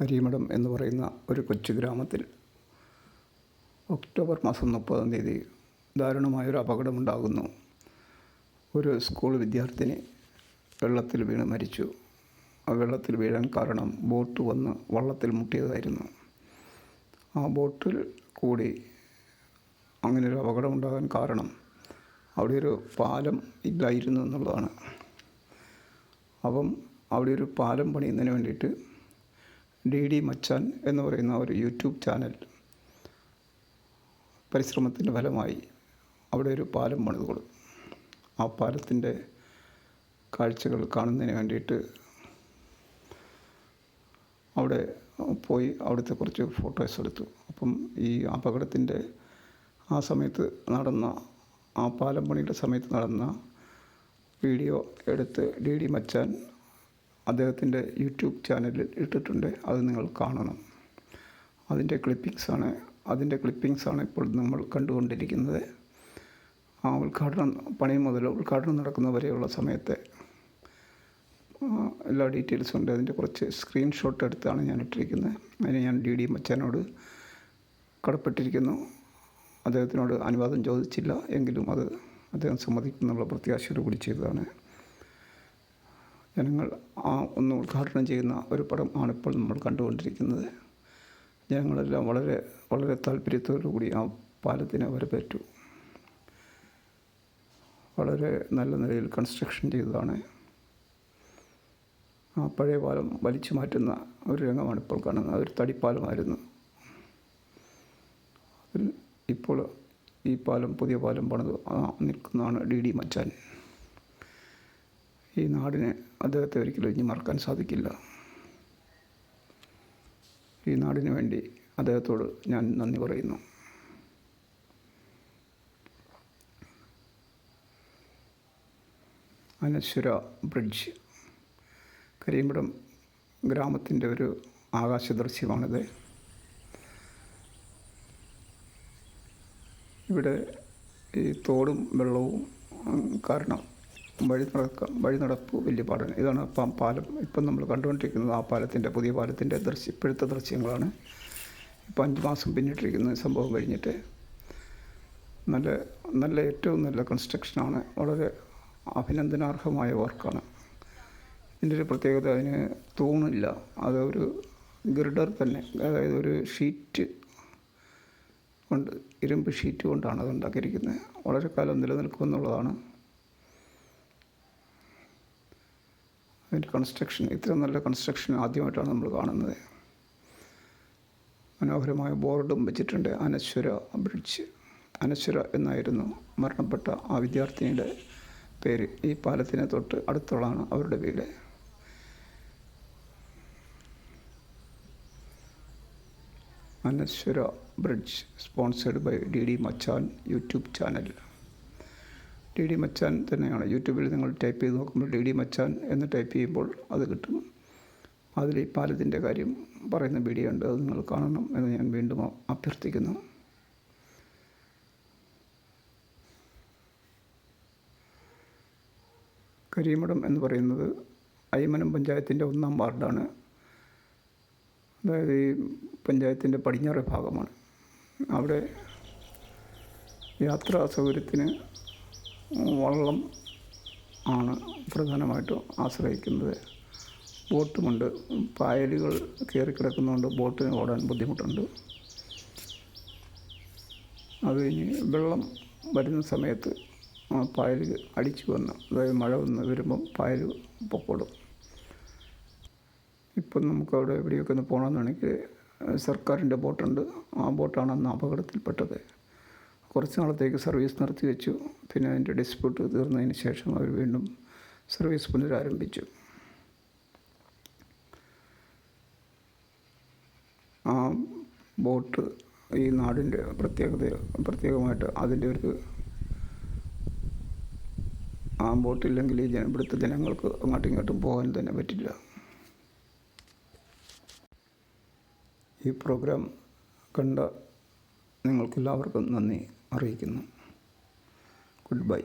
കരിമഠം എന്ന് പറയുന്ന ഒരു കൊച്ചു ഗ്രാമത്തിൽ ഒക്ടോബർ മാസം മുപ്പതാം തീയതി ദാരുണമായൊരു അപകടമുണ്ടാകുന്നു. ഒരു സ്കൂൾ വിദ്യാർത്ഥിനി വെള്ളത്തിൽ വീണ് മരിച്ചു. ആ വെള്ളത്തിൽ വീഴാൻ കാരണം ബോട്ട് വന്ന് വള്ളത്തിൽ മുട്ടിയതായിരുന്നു. ആ ബോട്ടിൽ കൂടി അങ്ങനെ ഒരു അപകടമുണ്ടാകാൻ കാരണം അവിടെ ഒരു പാലം ഇല്ലായിരുന്നു എന്നുള്ളതാണ്. അപ്പം അവിടെ ഒരു പാലം പണിയുന്നതിന് വേണ്ടിയിട്ട് ഡി ഡി മച്ചാൻ എന്ന് പറയുന്ന ഒരു യൂട്യൂബ് ചാനൽ പരിശ്രമത്തിന്റെ ഫലമായി അവിടെ ഒരു പാലം പണിത് കൊടുത്തു ആ പാലത്തിന്റെ കാഴ്ചകൾ കാണുന്നതിന് വേണ്ടിയിട്ട് അവിടെ പോയി അവിടുത്തെ കുറച്ച് ഫോട്ടോസ് എടുത്തു. അപ്പം ഈ അപകടത്തിന്റെ ആ സമയത്ത് നടന്ന ആ പാലം പണിയുടെ സമയത്ത് നടന്ന വീഡിയോ എടുത്ത് ഡി ഡി മച്ചാൻ അദ്ദേഹത്തിന്റെ യൂട്യൂബ് ചാനലിൽ ഇട്ടിട്ടുണ്ട്. അത് നിങ്ങൾ കാണണം. അതിന്റെ ക്ലിപ്പിങ്സാണ്. അതിന്റെ ക്ലിപ്പിങ്സാണ് ഇപ്പോൾ നമ്മൾ കണ്ടുകൊണ്ടിരിക്കുന്നത്. ആ ഉദ്ഘാടനം പണി മുതൽ ഉദ്ഘാടനം നടക്കുന്ന വരെയുള്ള സമയത്തെ എല്ലാ ഡീറ്റെയിൽസും ഉണ്ട്. അതിന്റെ കുറച്ച് സ്ക്രീൻഷോട്ട് എടുത്താണ് ഞാൻ ഇട്ടിരിക്കുന്നത്. അതിന് ഞാൻ ഡി ഡി മച്ചാനോട് കടപ്പെട്ടിരിക്കുന്നു. അദ്ദേഹത്തിനോട് അനുവാദം ചോദിച്ചില്ല. എങ്കിലും അത് അദ്ദേഹം സമ്മതിക്കുന്നുള്ള പ്രത്യാശയോട് കൂടി ചെയ്തതാണ്. ജനങ്ങൾ ആ ഒന്ന് ഉദ്ഘാടനം ചെയ്യുന്ന ഒരു പടം ആണിപ്പോൾ നമ്മൾ കണ്ടുകൊണ്ടിരിക്കുന്നത്. ജനങ്ങളെല്ലാം വളരെ വളരെ താല്പര്യത്തോടു കൂടി ആ പാലത്തിനെ വരവേറ്റു. വളരെ നല്ല നിലയിൽ കൺസ്ട്രക്ഷൻ ചെയ്തതാണ്. ആ പഴയ പാലം വലിച്ചു മാറ്റുന്ന ഒരു രംഗമാണ് ഇപ്പോൾ കാണുന്നത്. അതൊരു തടിപ്പാലമായിരുന്നു. അതിൽ ഇപ്പോൾ ഈ പാലം പുതിയ പാലം പണിത് നിൽക്കുന്നതാണ് ഡി ഡി മച്ചാൻ. ഈ നാടിനെ അദ്ദേഹത്തെ ഒരിക്കലും ഇനി മറക്കാൻ സാധിക്കില്ല. ഈ നാടിന് വേണ്ടി അദ്ദേഹത്തോട് ഞാൻ നന്ദി പറയുന്നു. അനശ്വര ബ്രിഡ്ജ് കരിയമ്പടം ഗ്രാമത്തിന്റെ ഒരു ആകാശദൃശ്യമാണിത്. ഇവിടെ ഈ തോടും വെള്ളവും കാരണം വഴി നടക്ക വഴി നടപ്പ് വലിയ പാടാണ്. ഇതാണ് പാലം. ഇപ്പം നമ്മൾ കണ്ടുകൊണ്ടിരിക്കുന്നത് ആ പാലത്തിന്റെ പുതിയ പാലത്തിന്റെ ദൃശ്യ ഇപ്പോഴത്തെ ദൃശ്യങ്ങളാണ്. ഇപ്പം അഞ്ച് മാസം പിന്നിട്ടിരിക്കുന്ന സംഭവം കഴിഞ്ഞിട്ട് നല്ല നല്ല ഏറ്റവും നല്ല കൺസ്ട്രക്ഷനാണ് വളരെ അഭിനന്ദനാർഹമായ വർക്കാണ്. ഇതിന്റെ ഒരു പ്രത്യേകത അതിന് തൂണില്ല. അത് ഒരു തന്നെ. അതായത് ഒരു ഷീറ്റ് കൊണ്ട് ഇരുമ്പ് ഷീറ്റ് കൊണ്ടാണ് അത് ഉണ്ടാക്കിയിരിക്കുന്നത്. വളരെ കാലം നിലനിൽക്കുമെന്നുള്ളതാണ്. അതിന്റെ കൺസ്ട്രക്ഷൻ ഇത്രയും നല്ല കൺസ്ട്രക്ഷൻ ആദ്യമായിട്ടാണ് നമ്മൾ കാണുന്നത്. മനോഹരമായ ബോർഡും വെച്ചിട്ടുണ്ട്. അനശ്വര ബ്രിഡ്ജ്. അനശ്വര എന്നായിരുന്നു മരണപ്പെട്ട ആ വിദ്യാർത്ഥിനിയുടെ പേര്. ഈ പാലത്തിനെ തൊട്ട് അടുത്തുള്ളതാണ് അവരുടെ വീട്. Anashwara bridge sponsored by D D Machan YouTube channel D D Machan തന്നെയാണ്. യൂട്യൂബിൽ നിങ്ങൾ ടൈപ്പ് ചെയ്ത് നോക്കുമ്പോൾ ഡി ഡി മച്ചാൻ എന്ന് ടൈപ്പ് ചെയ്യുമ്പോൾ അത് കിട്ടും. അതിൽ ഈ പാലത്തിന്റെ കാര്യം പറയുന്ന വീഡിയോ ഉണ്ട്. അത് നിങ്ങൾ കാണണം എന്ന് ഞാൻ വീണ്ടും അഭ്യർത്ഥിക്കുന്നു. കരിയമഠം എന്ന് പറയുന്നത് അയ്യമനം പഞ്ചായത്തിന്റെ ഒന്നാം വാർഡാണ്. അതായത് ഈ പഞ്ചായത്തിന്റെ പടിഞ്ഞാറ് ഭാഗമാണ്. അവിടെ യാത്രാ സൗകര്യത്തിന് വള്ളം ആണ് പ്രധാനമായിട്ടും ആശ്രയിക്കുന്നത്. ബോട്ടുമുണ്ട്. പായലുകൾ കയറി കിടക്കുന്നതുകൊണ്ട് ബോട്ടിന് ഓടാൻ ബുദ്ധിമുട്ടുണ്ട്. അത് കഴിഞ്ഞ് വെള്ളം വരുന്ന സമയത്ത് പായൽ അടിച്ചു വന്ന് അതായത് മഴ വന്ന് വരുമ്പം പായൽ പൊക്കോടും. ഇപ്പം നമുക്ക് അവിടെ എവിടെയൊക്കെ ഒന്ന് പോകണമെന്നുണ്ടെങ്കിൽ സർക്കാരിന്റെ ബോട്ടുണ്ട്. ആ ബോട്ടാണ് അന്ന് അപകടത്തിൽപ്പെട്ടത്. കുറച്ച് നാളത്തേക്ക് സർവീസ് നിർത്തി വെച്ചു. പിന്നെ അതിന്റെ ഡിസ്പ്യൂട്ട് തീർന്നതിന് ശേഷം അവർ വീണ്ടും സർവീസ് പുനരാരംഭിച്ചു. ആ ബോട്ട് ഈ നാടിന്റെ പ്രത്യേകത പ്രത്യേകമായിട്ട് അതിന്റെ ഒരു ആ ബോട്ടില്ലെങ്കിൽ ഈ ജന ഇവിടുത്തെ ജനങ്ങൾക്ക് അങ്ങോട്ടും ഇങ്ങോട്ടും പോകാൻ തന്നെ പറ്റില്ല. ഈ പ്രോഗ്രാം കണ്ട നിങ്ങൾക്കെല്ലാവർക്കും നന്ദി. അറിയിക്കുന്നു. Good bye